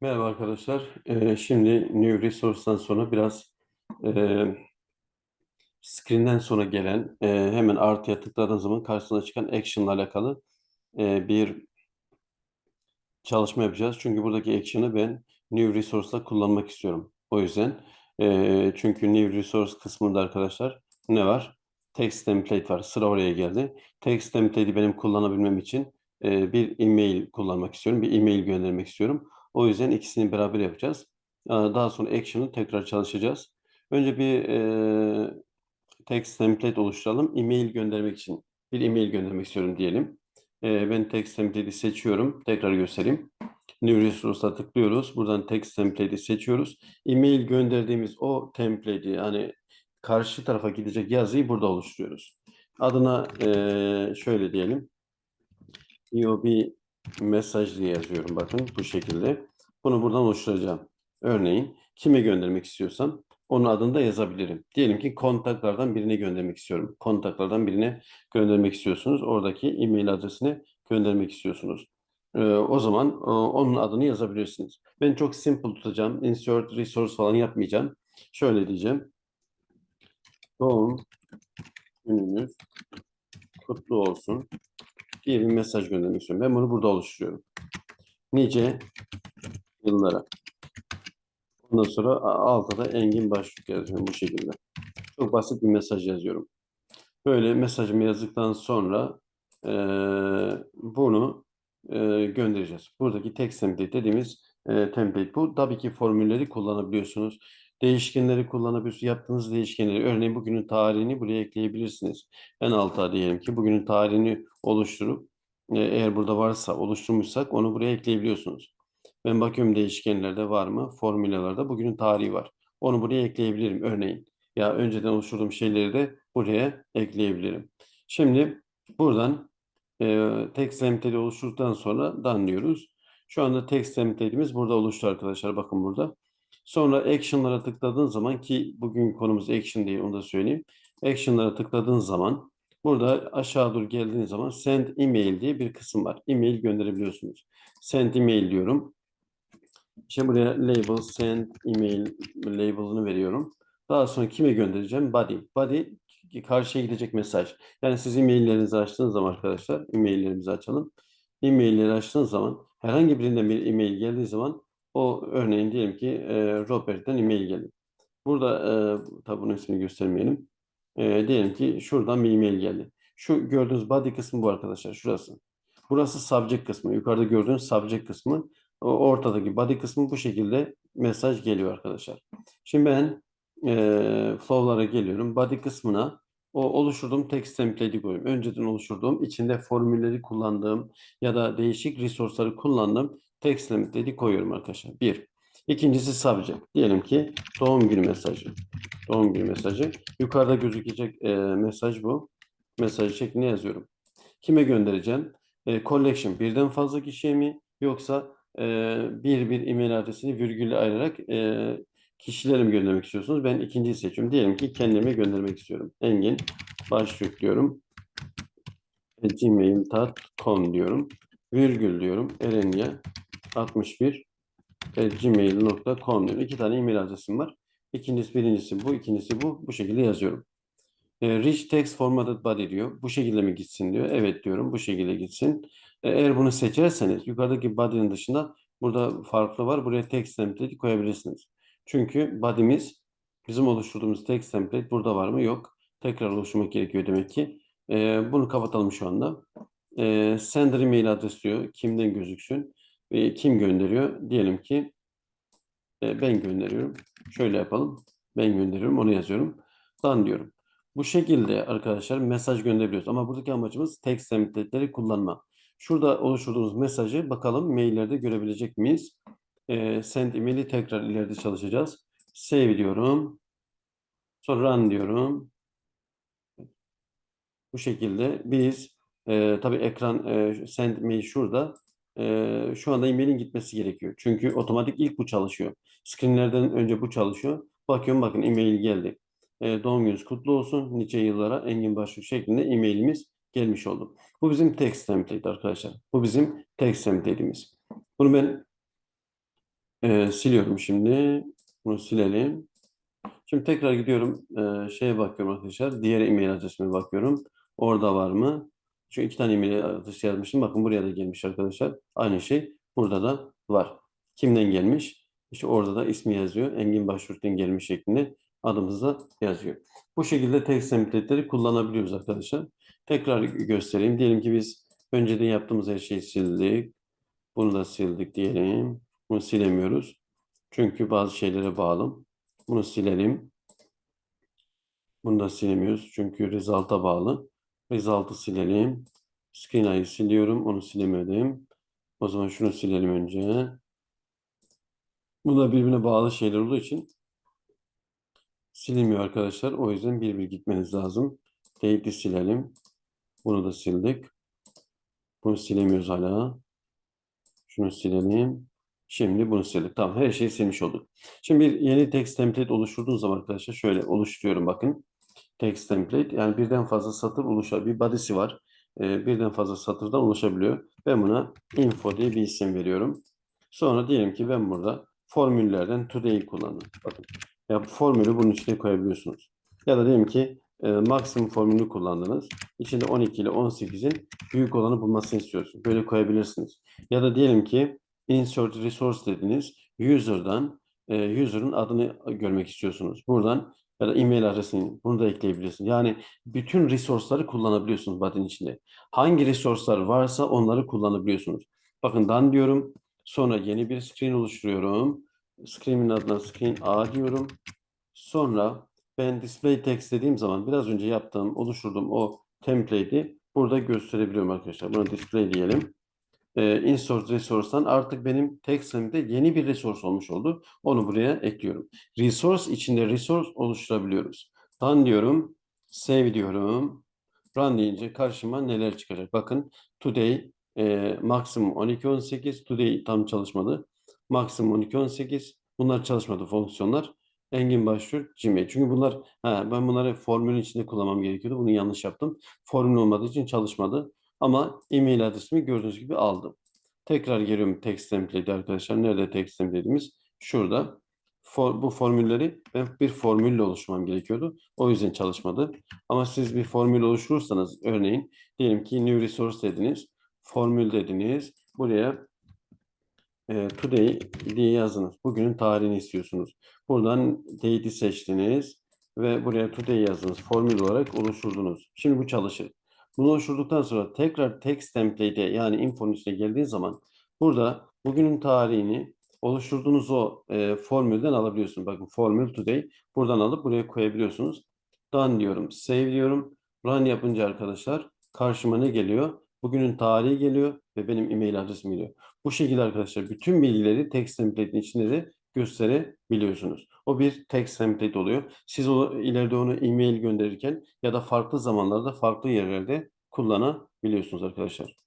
Merhaba arkadaşlar. Ee, şimdi New Resource'dan sonra biraz e, screen'den sonra gelen e, hemen artıya tıkladığın zaman karşısına çıkan action'la alakalı e, bir çalışma yapacağız. Çünkü buradaki action'ı ben New Resource'la kullanmak istiyorum. O yüzden e, çünkü New Resource kısmında arkadaşlar ne var? Text template var. Sıra oraya geldi. Text template'i benim kullanabilmem için e, bir e-mail kullanmak istiyorum. Bir e-mail göndermek istiyorum. O yüzden ikisini beraber yapacağız. Daha sonra action'ı tekrar çalışacağız. Önce bir e, text template oluşturalım. E-mail göndermek için bir e-mail göndermek istiyorum diyelim. E, ben text template'i seçiyorum. Tekrar göstereyim. New Resource'a tıklıyoruz. Buradan text template'i seçiyoruz. E-mail gönderdiğimiz o template'i yani karşı tarafa gidecek yazıyı burada oluşturuyoruz. Adına e, şöyle diyelim. EOB mesaj diye yazıyorum bakın bu şekilde. Bunu buradan oluşturacağım. Örneğin kime göndermek istiyorsam onun adını da yazabilirim. Diyelim ki kontaklardan birine göndermek istiyorum. Kontaklardan birine göndermek istiyorsunuz. Oradaki e-mail adresine göndermek istiyorsunuz. Ee, o zaman e, onun adını yazabilirsiniz. Ben çok simple tutacağım. Insert resource falan yapmayacağım. Şöyle diyeceğim. Doğum gününüz kutlu olsun diye bir mesaj göndermek istiyorum. Ben bunu burada oluşturuyorum. Nice yıllara. Ondan sonra altta da Engin Başlık yazıyorum bu şekilde. Çok basit bir mesaj yazıyorum. Böyle mesajımı yazdıktan sonra e, bunu e, göndereceğiz. Buradaki text template dediğimiz e, template bu. Tabii ki formülleri kullanabiliyorsunuz. Değişkenleri kullanabiliyorsunuz. Yaptığınız değişkenleri, örneğin bugünün tarihini buraya ekleyebilirsiniz. En alta diyelim ki bugünün tarihini oluşturup e, eğer burada varsa oluşturmuşsak onu buraya ekleyebiliyorsunuz. Ben bakıyorum değişkenlerde var mı? Formülalarda bugünün tarihi var. Onu buraya ekleyebilirim örneğin. Ya önceden oluşturduğum şeyleri de buraya ekleyebilirim. Şimdi buradan e, text template'i oluşturduktan sonra done diyoruz. Şu anda text template'imiz burada oluştu arkadaşlar. Bakın burada. Sonra action'lara tıkladığın zaman ki bugün konumuz action değil onu da söyleyeyim. Action'lara tıkladığın zaman burada aşağı doğru geldiğiniz zaman send email diye bir kısım var. Email gönderebiliyorsunuz. Send email diyorum. İşte buraya label send email label'ını veriyorum. Daha sonra kime göndereceğim? Body. Body karşıya gidecek mesaj. Yani siz e-maillerinizi açtığınız zaman arkadaşlar, e-maillerimizi açalım. E-mailleri açtığınız zaman herhangi birinden bir e-mail geldiği zaman o örneğin diyelim ki e, Robert'ten e-mail geldi. Burada e, tabi bunun ismini göstermeyelim. E, diyelim ki şuradan bir e-mail geldi. Şu gördüğünüz body kısmı bu arkadaşlar. Şurası. Burası subject kısmı. Yukarıda gördüğünüz subject kısmı. O ortadaki body kısmı bu şekilde mesaj geliyor arkadaşlar. Şimdi ben e, flow'lara geliyorum. Body kısmına o oluşturduğum text template'i koyuyorum. Önceden oluşturduğum, içinde formülleri kullandığım ya da değişik resource'ları kullandığım text template'i koyuyorum arkadaşlar. Bir. İkincisi subject. Diyelim ki doğum günü mesajı. Doğum günü mesajı. Yukarıda gözükecek e, mesaj bu. Mesajı şeklinde yazıyorum. Kime göndereceğim? E, collection birden fazla kişiye mi yoksa e, bir bir e-mail adresini virgülle ayırarak e, kişilere mi göndermek istiyorsunuz? Ben ikinciyi seçiyorum. Diyelim ki kendime göndermek istiyorum. Engin başlık diyorum. gmail.com diyorum. Virgül diyorum. Erenya 61 gmail.com diyorum. İki tane e-mail adresim var. İkincisi, birincisi bu, ikincisi bu. Bu şekilde yazıyorum. E, rich text formatted body diyor. Bu şekilde mi gitsin diyor. Evet diyorum. Bu şekilde gitsin. E, eğer bunu seçerseniz yukarıdaki body'nin dışında burada farklı var. Buraya text template koyabilirsiniz. Çünkü body'miz bizim oluşturduğumuz text template burada var mı? Yok. Tekrar oluşturmak gerekiyor demek ki. E, bunu kapatalım şu anda. E, sender email adresi diyor. Kimden gözüksün? E, kim gönderiyor? Diyelim ki e, ben gönderiyorum. Şöyle yapalım. Ben gönderiyorum. Onu yazıyorum. Done diyorum. Bu şekilde arkadaşlar mesaj gönderebiliyoruz. Ama buradaki amacımız text template'leri kullanma. Şurada oluşturduğumuz mesajı bakalım maillerde görebilecek miyiz? E, send email'i tekrar ileride çalışacağız. Save diyorum. Sonra run diyorum. Bu şekilde biz e, tabii ekran e, send mail şurada. E, şu anda emailin gitmesi gerekiyor. Çünkü otomatik ilk bu çalışıyor. Screenlerden önce bu çalışıyor. Bakıyorum bakın email geldi. E, doğum gününüz kutlu olsun. Nice yıllara Engin Başlık şeklinde e-mailimiz gelmiş oldu. Bu bizim text template arkadaşlar. Bu bizim text template'imiz. Bunu ben Ee, siliyorum şimdi. Bunu silelim. Şimdi tekrar gidiyorum. Ee, şeye bakıyorum arkadaşlar. Diğer e-mail adresime bakıyorum. Orada var mı? Çünkü iki tane e-mail adresi yazmışım. Bakın buraya da gelmiş arkadaşlar. Aynı şey burada da var. Kimden gelmiş? İşte orada da ismi yazıyor. Engin Başvurt'tan gelmiş şeklinde adımız da yazıyor. Bu şekilde text template'leri kullanabiliyoruz arkadaşlar. Tekrar göstereyim. Diyelim ki biz önceden yaptığımız her şeyi sildik. Bunu da sildik diyelim. Bunu silemiyoruz. Çünkü bazı şeylere bağlı. Bunu silelim. Bunu da silemiyoruz. Çünkü result'a bağlı. Result'ı silelim. Screen siliyorum. Onu silemedim. O zaman şunu silelim önce. Bu da birbirine bağlı şeyler olduğu için silinmiyor arkadaşlar. O yüzden bir bir gitmeniz lazım. Date'i silelim. Bunu da sildik. Bunu silemiyoruz hala. Şunu silelim. Şimdi bunu sildik. Tamam her şeyi silmiş olduk. Şimdi bir yeni text template oluşturduğunuz zaman arkadaşlar şöyle oluşturuyorum bakın. Text template yani birden fazla satır oluşabilir. Bir body'si var. Ee, birden fazla satırdan oluşabiliyor. Ben buna info diye bir isim veriyorum. Sonra diyelim ki ben burada formüllerden today kullandım. Bakın. Ya formülü bunun içine koyabiliyorsunuz. Ya da diyelim ki e, maksimum formülünü kullandınız. İçinde 12 ile 18'in büyük olanı bulmasını istiyorsunuz. Böyle koyabilirsiniz. Ya da diyelim ki insert resource dediniz. User'dan e, user'ın adını görmek istiyorsunuz. Buradan ya da e-mail adresini bunu da ekleyebilirsiniz. Yani bütün resource'ları kullanabiliyorsunuz body'nin içinde. Hangi resource'lar varsa onları kullanabiliyorsunuz. Bakın done diyorum. Sonra yeni bir screen oluşturuyorum. Screen'in adına screen A diyorum. Sonra ben display text dediğim zaman biraz önce yaptığım, oluşturduğum o template'i burada gösterebiliyorum arkadaşlar. Buna display diyelim. Ee, insert resource'tan artık benim text'imde yeni bir resource olmuş oldu. Onu buraya ekliyorum. Resource içinde resource oluşturabiliyoruz. Done diyorum. Save diyorum. Run deyince karşıma neler çıkacak? Bakın today e, maksimum 12-18. Today tam çalışmadı. Maksimum 12-18. Bunlar çalışmadı fonksiyonlar. Engin başlıyor Gmail. Çünkü bunlar ha, ben bunları formülün içinde kullanmam gerekiyordu. Bunu yanlış yaptım. Formül olmadığı için çalışmadı. Ama e-mail adresimi gördüğünüz gibi aldım. Tekrar geliyorum text template arkadaşlar. Nerede text template'imiz? Şurada. For, bu formülleri ben bir formülle oluşturmam gerekiyordu. O yüzden çalışmadı. Ama siz bir formül oluşturursanız örneğin diyelim ki new resource dediniz. Formül dediniz. Buraya e, today diye yazınız. Bugünün tarihini istiyorsunuz. Buradan date'i seçtiniz ve buraya today yazdınız. Formül olarak oluşturdunuz. Şimdi bu çalışır. Bunu oluşturduktan sonra tekrar text template'e yani info'nun içine geldiği zaman burada bugünün tarihini oluşturduğunuz o e, formülden alabiliyorsunuz. Bakın formül today buradan alıp buraya koyabiliyorsunuz. Done diyorum, save diyorum. Run yapınca arkadaşlar karşıma ne geliyor? Bugünün tarihi geliyor ve benim e-mail adresim geliyor. Bu şekilde arkadaşlar bütün bilgileri text template'in içinde de gösterebiliyorsunuz. O bir text template oluyor. Siz o ileride onu e-mail gönderirken ya da farklı zamanlarda farklı yerlerde kullanabiliyorsunuz arkadaşlar.